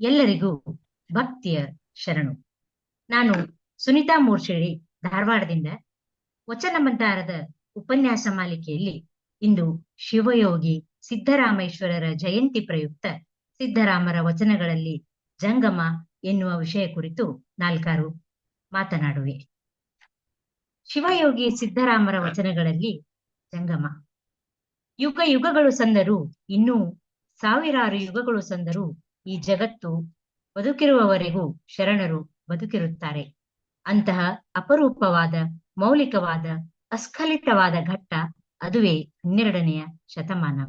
ಎಲ್ಲರಿಗೂ ಭಕ್ತಿಯ ಶರಣು. ನಾನು ಸುನಿತಾ ಮೂರ್ಷೇಳಿ ಧಾರವಾಡದಿಂದ ವಚನ ಮಂದಾರದ ಉಪನ್ಯಾಸ ಮಾಲಿಕೆಯಲ್ಲಿ ಇಂದು ಶಿವಯೋಗಿ ಸಿದ್ದರಾಮೇಶ್ವರರ ಜಯಂತಿ ಪ್ರಯುಕ್ತ ಸಿದ್ದರಾಮರ ವಚನಗಳಲ್ಲಿ ಜಂಗಮ ಎನ್ನುವ ವಿಷಯ ಕುರಿತು ನಾಲ್ಕಾರು ಮಾತನಾಡುವೆ. ಶಿವಯೋಗಿ ಸಿದ್ದರಾಮರ ವಚನಗಳಲ್ಲಿ ಜಂಗಮ. ಯುಗ ಯುಗಗಳು ಸಂದರು ಇನ್ನೂ ಸಾವಿರಾರು ಯುಗಗಳು ಸಂದರು ಈ ಜಗತ್ತು ಬದುಕಿರುವವರೆಗೂ ಶರಣರು ಬದುಕಿರುತ್ತಾರೆ. ಅಂತಹ ಅಪರೂಪವಾದ, ಮೌಲಿಕವಾದ, ಅಸ್ಖಲಿತವಾದ ಘಟ್ಟ ಅದುವೇ ಹನ್ನೆರಡನೆಯ ಶತಮಾನ.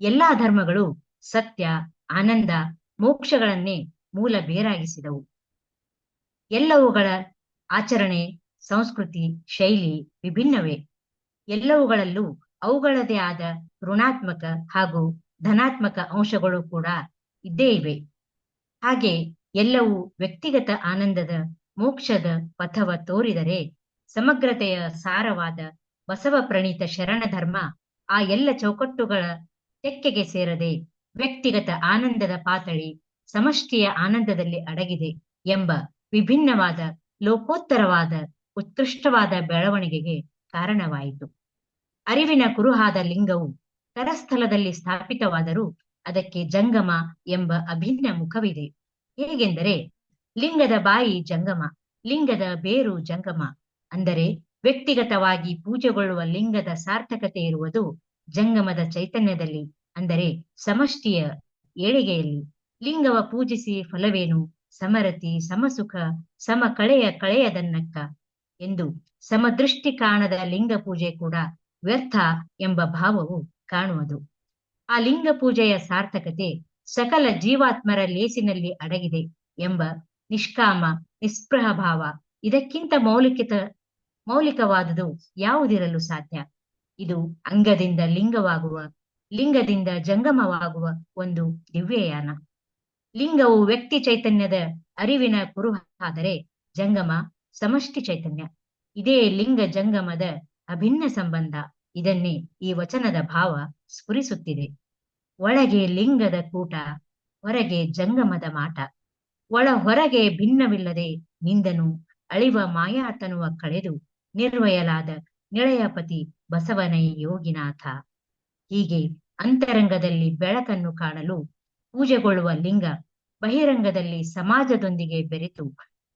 ಎಲ್ಲಾ ಧರ್ಮಗಳು ಸತ್ಯ, ಆನಂದ, ಮೋಕ್ಷಗಳನ್ನೇ ಮೂಲ ಬೇರಾಗಿಸಿದವು. ಎಲ್ಲವುಗಳ ಆಚರಣೆ, ಸಂಸ್ಕೃತಿ, ಶೈಲಿ ವಿಭಿನ್ನವೇ. ಎಲ್ಲವುಗಳಲ್ಲೂ ಅವುಗಳದೇ ಆದ ಋಣಾತ್ಮಕ ಹಾಗೂ ಧನಾತ್ಮಕ ಅಂಶಗಳು ಕೂಡ ಇದ್ದೇ ಇವೆ. ಹಾಗೆ ಎಲ್ಲವೂ ವ್ಯಕ್ತಿಗತ ಆನಂದದ, ಮೋಕ್ಷದ ಪಥವ ತೋರಿದರೆ ಸಮಗ್ರತೆಯ ಸಾರವಾದ ಬಸವ ಪ್ರಣೀತ ಶರಣ ಧರ್ಮ ಆ ಎಲ್ಲ ಚೌಕಟ್ಟುಗಳ ತೆಕ್ಕೆಗೆ ಸೇರದೆ ವ್ಯಕ್ತಿಗತ ಆನಂದದ ಪಾತಳಿ ಸಮಷ್ಟಿಯ ಆನಂದದಲ್ಲಿ ಅಡಗಿದೆ ಎಂಬ ವಿಭಿನ್ನವಾದ, ಲೋಕೋತ್ತರವಾದ, ಉತ್ಕೃಷ್ಟವಾದ ಬೆಳವಣಿಗೆಗೆ ಕಾರಣವಾಯಿತು. ಅರಿವಿನ ಕುರುಹಾದ ಲಿಂಗವು ಕರಸ್ಥಲದಲ್ಲಿ ಸ್ಥಾಪಿತವಾದರೂ ಅದಕ್ಕೆ ಜಂಗಮ ಎಂಬ ಅಭಿನ್ನ ಮುಖವಿದೆ. ಹೇಗೆಂದರೆ, ಲಿಂಗದ ಬಾಯಿ ಜಂಗಮ, ಲಿಂಗದ ಬೇರು ಜಂಗಮ. ಅಂದರೆ, ವ್ಯಕ್ತಿಗತವಾಗಿ ಪೂಜೆಗೊಳ್ಳುವ ಲಿಂಗದ ಸಾರ್ಥಕತೆ ಇರುವುದು ಜಂಗಮದ ಚೈತನ್ಯದಲ್ಲಿ, ಅಂದರೆ ಸಮಷ್ಟಿಯ ಏಳಿಗೆಯಲ್ಲಿ. ಲಿಂಗವ ಪೂಜಿಸಿ ಫಲವೇನು? ಸಮರತಿ, ಸಮಸುಖ ಸಮ ಕಳೆಯ ಕಳೆಯದನ್ನಕ್ಕ ಎಂದು ಸಮದೃಷ್ಟಿ ಕಾಣದ ಲಿಂಗ ಪೂಜೆ ಕೂಡ ವ್ಯರ್ಥ ಎಂಬ ಭಾವವು ಕಾಣುವುದು. ಆ ಲಿಂಗ ಪೂಜೆಯ ಸಾರ್ಥಕತೆ ಸಕಲ ಜೀವಾತ್ಮರ ಲೇಸಿನಲ್ಲಿ ಅಡಗಿದೆ ಎಂಬ ನಿಷ್ಕಾಮ ನಿಸ್ಪೃಹ ಭಾವ ಇದಕ್ಕಿಂತ ಮೌಲಿಕತ, ಮೌಲಿಕವಾದುದು ಯಾವುದಿರಲು ಸಾಧ್ಯ? ಇದು ಅಂಗದಿಂದ ಲಿಂಗವಾಗುವ, ಲಿಂಗದಿಂದ ಜಂಗಮವಾಗುವ ಒಂದು ದಿವ್ಯಯಾನ. ಲಿಂಗವು ವ್ಯಕ್ತಿ ಚೈತನ್ಯದ ಅರಿವಿನ ಕುರುಹಾದರೆ ಜಂಗಮ ಸಮಷ್ಟಿ ಚೈತನ್ಯ. ಇದೇ ಲಿಂಗ ಜಂಗಮದ ಅಭಿನ್ನ ಸಂಬಂಧ. ಇದನ್ನೇ ಈ ವಚನದ ಭಾವ ಸ್ಫುರಿಸುತ್ತಿದೆ. ಒಳಗೆ ಲಿಂಗದ ಕೂಟ, ಹೊರಗೆ ಜಂಗಮದ ಮಾಟ. ಒಳ ಹೊರಗೆ ಭಿನ್ನವಿಲ್ಲದೆ ನಿಂದನು, ಅಳಿವ ಮಾಯಾತನುವ ಕಳೆದು ನಿರ್ವಯಲಾದ ನಿಳಯಪತಿ ಬಸವನೈ ಯೋಗಿನಾಥ. ಹೀಗೆ ಅಂತರಂಗದಲ್ಲಿ ಬೆಳಕನ್ನು ಕಾಣಲು ಪೂಜೆಗೊಳ್ಳುವ ಲಿಂಗ ಬಹಿರಂಗದಲ್ಲಿ ಸಮಾಜದೊಂದಿಗೆ ಬೆರೆತು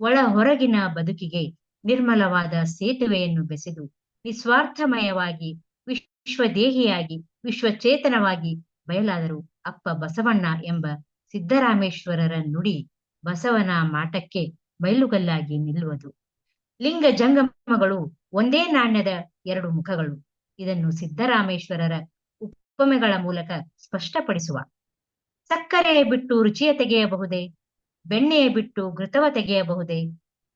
ಒಳ ಹೊರಗಿನ ಬದುಕಿಗೆ ನಿರ್ಮಲವಾದ ಸೇತುವೆಯನ್ನು ಬೆಸೆದು ನಿಸ್ವಾರ್ಥಮಯವಾಗಿ ವಿಶ್ವದೇಹಿಯಾಗಿ, ವಿಶ್ವಚೇತನವಾಗಿ ಬಯಲಾದರು ಅಪ್ಪ ಬಸವಣ್ಣ ಎಂಬ ಸಿದ್ದರಾಮೇಶ್ವರರ ನುಡಿ ಬಸವನ ಮಾಟಕ್ಕೆ ಬಯಲುಗಲ್ಲಾಗಿ ನಿಲ್ಲುವುದು. ಲಿಂಗ ಜಂಗಮಗಳು ಒಂದೇ ನಾಣ್ಯದ ಎರಡು ಮುಖಗಳು. ಇದನ್ನು ಸಿದ್ದರಾಮೇಶ್ವರರ ಉಪಮೆಗಳ ಮೂಲಕ ಸ್ಪಷ್ಟಪಡಿಸುವ. ಸಕ್ಕರೆ ಬಿಟ್ಟು ರುಚಿಯ ತೆಗೆಯಬಹುದೇ? ಬೆಣ್ಣೆಯ ಬಿಟ್ಟು ಘೃತವ ತೆಗೆಯಬಹುದೇ?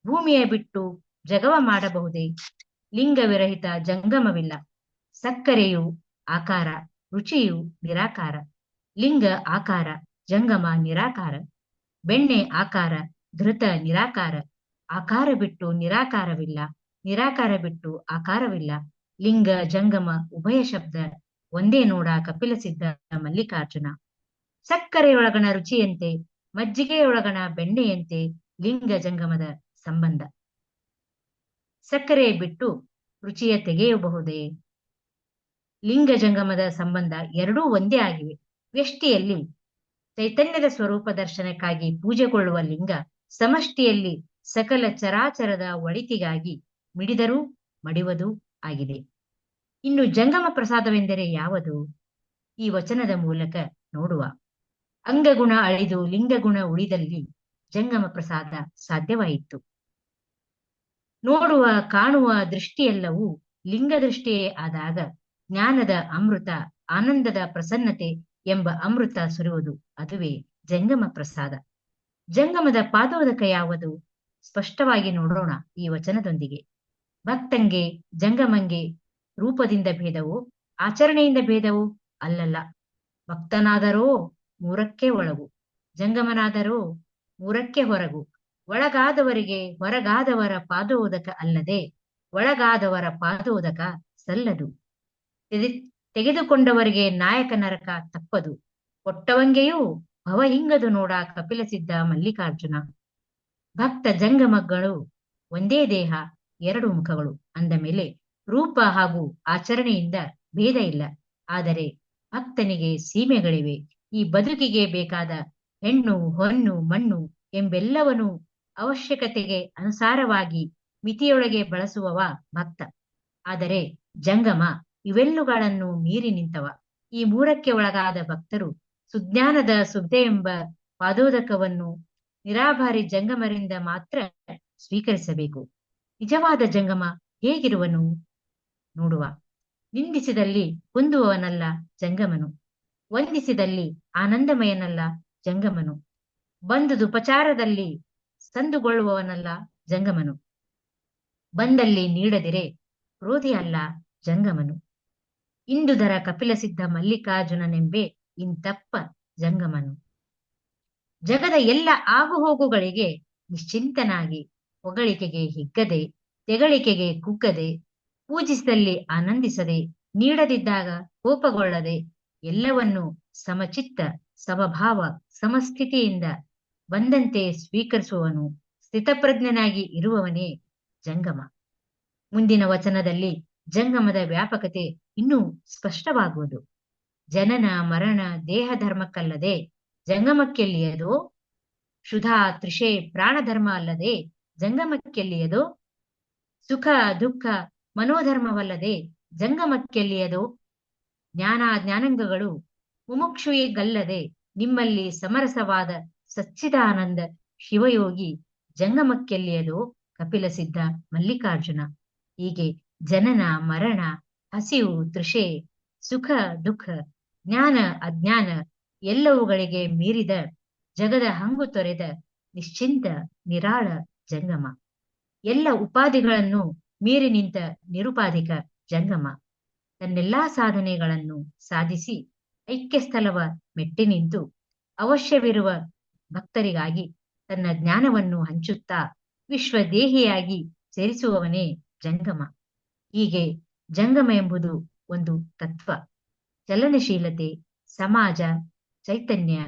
ಭೂಮಿಯ ಬಿಟ್ಟು ಜಗವ ಮಾಡಬಹುದೇ? ಲಿಂಗವಿರಹಿತ ಜಂಗಮವಿಲ್ಲ. ಸಕ್ಕರೆಯು ಆಕಾರ, ರುಚಿಯು ನಿರಾಕಾರ, ಲಿಂಗ ಆಕಾರ, ಜಂಗಮ ನಿರಾಕಾರ, ಬೆಣ್ಣೆ ಆಕಾರ, ಧೃತ ನಿರಾಕಾರ, ಆಕಾರ ಬಿಟ್ಟು ನಿರಾಕಾರವಿಲ್ಲ, ನಿರಾಕಾರ ಬಿಟ್ಟು ಆಕಾರವಿಲ್ಲ, ಲಿಂಗ, ಜಂಗಮ, ಉಭಯ ಶಬ್ದ ಒಂದೇ ನೋಡ ಕಪಿಲಸಿದ್ದ ಮಲ್ಲಿಕಾರ್ಜುನ. ಸಕ್ಕರೆಯೊಳಗಣ ರುಚಿಯಂತೆ, ಮಜ್ಜಿಗೆಯೊಳಗಣ ಬೆಣ್ಣೆಯಂತೆ, ಲಿಂಗ, ಜಂಗಮದ ಸಂಬಂಧ. ಸಕ್ಕರೆ ಬಿಟ್ಟು ರುಚಿಯ ತೆಗೆಯಬಹುದೇ? ಲಿಂಗ ಜಂಗಮದ ಸಂಬಂಧ ಎರಡೂ ಒಂದೇ ಆಗಿವೆ. ವ್ಯಷ್ಟಿಯಲ್ಲಿ ಚೈತನ್ಯದ ಸ್ವರೂಪ ದರ್ಶನಕ್ಕಾಗಿ ಪೂಜೆಗೊಳ್ಳುವ ಲಿಂಗ ಸಮಷ್ಟಿಯಲ್ಲಿ ಸಕಲ ಚರಾಚರದ ಒಳಿತಿಗಾಗಿ ಮಿಡಿದರೂ ಮಡಿವದು ಆಗಿದೆ. ಇನ್ನು ಜಂಗಮ ಪ್ರಸಾದವೆಂದರೆ ಯಾವುದು? ಈ ವಚನದ ಮೂಲಕ ನೋಡುವ. ಅಂಗಗುಣ ಅಳಿದು ಲಿಂಗಗುಣ ಉಳಿದಲ್ಲಿ ಜಂಗಮ ಪ್ರಸಾದ ಸಾಧ್ಯವಾಯಿತು. ನೋಡುವ, ಕಾಣುವ ದೃಷ್ಟಿಯೆಲ್ಲವೂ ಲಿಂಗ ದೃಷ್ಟಿಯೇ ಆದಾಗ ಜ್ಞಾನದ ಅಮೃತ, ಆನಂದದ ಪ್ರಸನ್ನತೆ ಎಂಬ ಅಮೃತ ಸುರಿಯುವುದು ಅದುವೇ ಜಂಗಮ ಪ್ರಸಾದ. ಜಂಗಮದ ಪಾದೋದಕ ಯಾವುದು? ಸ್ಪಷ್ಟವಾಗಿ ನೋಡೋಣ ಈ ವಚನದೊಂದಿಗೆ. ಭಕ್ತಂಗೆ ಜಂಗಮಂಗೆ ರೂಪದಿಂದ ಭೇದವು? ಆಚರಣೆಯಿಂದ ಭೇದವು? ಅಲ್ಲಲ್ಲ. ಭಕ್ತನಾದರೋ ಮೂರಕ್ಕೆ ಒಳಗು. ಜಂಗಮನಾದರೂ ಮೂರಕ್ಕೆ ಹೊರಗು. ಒಳಗಾದವರಿಗೆ ಹೊರಗಾದವರ ಪಾದೋದಕ ಅಲ್ಲದೆ ಒಳಗಾದವರ ಪಾದೋದಕ ಸಲ್ಲದು. ತೆಗೆದುಕೊಂಡವರಿಗೆ ನಾಯಕ ನರಕ ತಪ್ಪದು. ಕೊಟ್ಟವಂಗೆಯೂ ಭವಹಿಂಗದು ನೋಡ ಕಪಿಲಸಿದ್ಧ ಮಲ್ಲಿಕಾರ್ಜುನ. ಭಕ್ತ ಜಂಗಮಗಳು ಒಂದೇ ದೇಹ, ಎರಡು ಮುಖಗಳು ಅಂದ ಮೇಲೆ ರೂಪ ಹಾಗೂ ಆಚರಣೆಯಿಂದ ಭೇದ ಇಲ್ಲ. ಆದರೆ ಭಕ್ತನಿಗೆ ಸೀಮೆಗಳಿವೆ. ಈ ಬದುಕಿಗೆ ಬೇಕಾದ ಹೆಣ್ಣು, ಹೊನ್ನು, ಮಣ್ಣು ಎಂಬೆಲ್ಲವನ್ನೂ ಅವಶ್ಯಕತೆಗೆ ಅನುಸಾರವಾಗಿ ಮಿತಿಯೊಳಗೆ ಬಳಸುವವ ಭಕ್ತ. ಆದರೆ ಜಂಗಮ ಇವೆಲ್ಲುಗಳನ್ನು ಮೀರಿ ನಿಂತವ. ಈ ಮೂರಕ್ಕೆ ಒಳಗಾದ ಭಕ್ತರು ಸುಜ್ಞಾನದ ಸುದ್ದೆ ಎಂಬ ಪಾದೋದಕವನ್ನು ನಿರಾಭಾರಿ ಜಂಗಮರಿಂದ ಮಾತ್ರ ಸ್ವೀಕರಿಸಬೇಕು. ನಿಜವಾದ ಜಂಗಮ ಹೇಗಿರುವನು ನೋಡುವ. ನಿಂದಿಸಿದಲ್ಲಿ ಹೊಂದುವವನಲ್ಲ ಜಂಗಮನು. ವಂದಿಸಿದಲ್ಲಿ ಆನಂದಮಯನಲ್ಲ ಜಂಗಮನು. ಬಂದುದುಪಚಾರದಲ್ಲಿ ಸಂದುಗೊಳ್ಳುವವನಲ್ಲ ಜಂಗಮನು. ಬಂದಲ್ಲಿ ನೀಡದಿರೆ ಕ್ರೋಧಿ ಅಲ್ಲ ಜಂಗಮನು. ಇಂದುದರ ಕಪಿಲಸಿದ್ಧ ಮಲ್ಲಿಕಾರ್ಜುನನೆಂಬೆ ಇಂತಪ್ಪ ಜಂಗಮನು. ಜಗದ ಎಲ್ಲ ಆಗುಹೋಗುಗಳಿಗೆ ನಿಶ್ಚಿಂತನಾಗಿ ಹೊಗಳಿಕೆಗೆ ಹಿಗ್ಗದೆ, ತೆಗಳಿಕೆಗೆ ಕುಗ್ಗದೆ ಪೂಜಿಸಿದಲ್ಲಿ ಆನಂದಿಸದೆ, ನೀಡದಿದ್ದಾಗ ಕೋಪಗೊಳ್ಳದೆ ಎಲ್ಲವನ್ನೂ ಸಮಚಿತ್ತ, ಸಮಭಾವ, ಸಮಸ್ಥಿತಿಯಿಂದ ಬಂದಂತೆ ಸ್ವೀಕರಿಸುವವನು ಸ್ಥಿತಪ್ರಜ್ಞನಾಗಿ ಇರುವವನೇ ಜಂಗಮ. ಮುಂದಿನ ವಚನದಲ್ಲಿ ಜಂಗಮದ ವ್ಯಾಪಕತೆ ಇನ್ನೂ ಸ್ಪಷ್ಟವಾಗುವುದು. ಜನನ, ಮರಣ, ದೇಹ ಧರ್ಮಕ್ಕಲ್ಲದೆ ಜಂಗಮಕ್ಕೆಲ್ಲಿಯದು, ಶುಧಾ ತ್ರಿಷೆ ಪ್ರಾಣಧರ್ಮ ಅಲ್ಲದೆ ಜಂಗಮಕ್ಕೆಲ್ಲಿಯದು, ಸುಖ, ದುಃಖ, ಮನೋಧರ್ಮವಲ್ಲದೆ ಜಂಗಮಕ್ಕೆಲ್ಲಿಯದು ಜ್ಞಾನ, ಜ್ಞಾನಾಂಗಗಳು ಮುಮುಕ್ಷುವಿಗಲ್ಲದೆ ನಿಮ್ಮಲ್ಲಿ ಸಮರಸವಾದ ಸಚ್ಚಿದಾನಂದ ಶಿವಯೋಗಿ ಜಂಗಮಕ್ಕೆಲ್ಲಿಯದು ಕಪಿಲ ಸಿದ್ಧ ಮಲ್ಲಿಕಾರ್ಜುನ. ಹೀಗೆ ಜನನ, ಮರಣ, ಹಸಿವು, ತೃಷೆ, ಸುಖ, ದುಃಖ, ಜ್ಞಾನ, ಅಜ್ಞಾನ ಎಲ್ಲವುಗಳಿಗೆ ಮೀರಿದ ಜಗದ ಹಂಗು ತೊರೆದ ನಿಶ್ಚಿಂತ, ನಿರಾಳ ಜಂಗಮ. ಎಲ್ಲ ಉಪಾಧಿಗಳನ್ನು ಮೀರಿ ನಿಂತ ನಿರುಪಾಧಿಕ ಜಂಗಮ. ತನ್ನೆಲ್ಲಾ ಸಾಧನೆಗಳನ್ನು ಸಾಧಿಸಿ ಐಕ್ಯ ಸ್ಥಳವ ಮೆಟ್ಟಿ ನಿಂತು ಅವಶ್ಯವಿರುವ ಭಕ್ತರಿಗಾಗಿ ತನ್ನ ಜ್ಞಾನವನ್ನು ಹಂಚುತ್ತಾ ವಿಶ್ವದೇಹಿಯಾಗಿ ಸೇರಿಸುವವನೇ ಜಂಗಮ. ಹೀಗೆ ಜಂಗಮ ಎಂಬುದು ಒಂದು ತತ್ವ. ಚಲನಶೀಲತೆ, ಸಮಾಜ, ಚೈತನ್ಯ,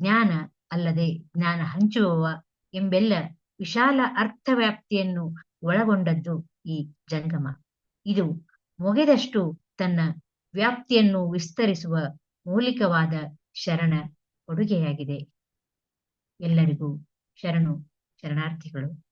ಜ್ಞಾನ ಅಲ್ಲದೆ ಜ್ಞಾನ ಹಂಚುವವ ಎಂಬೆಲ್ಲ ವಿಶಾಲ ಅರ್ಥವ್ಯಾಪ್ತಿಯನ್ನು ಒಳಗೊಂಡದ್ದು ಈ ಜಂಗಮ. ಇದು ಮೊಗೆದಷ್ಟು ತನ್ನ ವ್ಯಾಪ್ತಿಯನ್ನು ವಿಸ್ತರಿಸುವ ಮೌಲಿಕವಾದ ಶರಣ ಕೊಡುಗೆಯಾಗಿದೆ. ಎಲ್ಲರಿಗೂ ಶರಣು, ಶರಣಾರ್ಥಿಗಳು.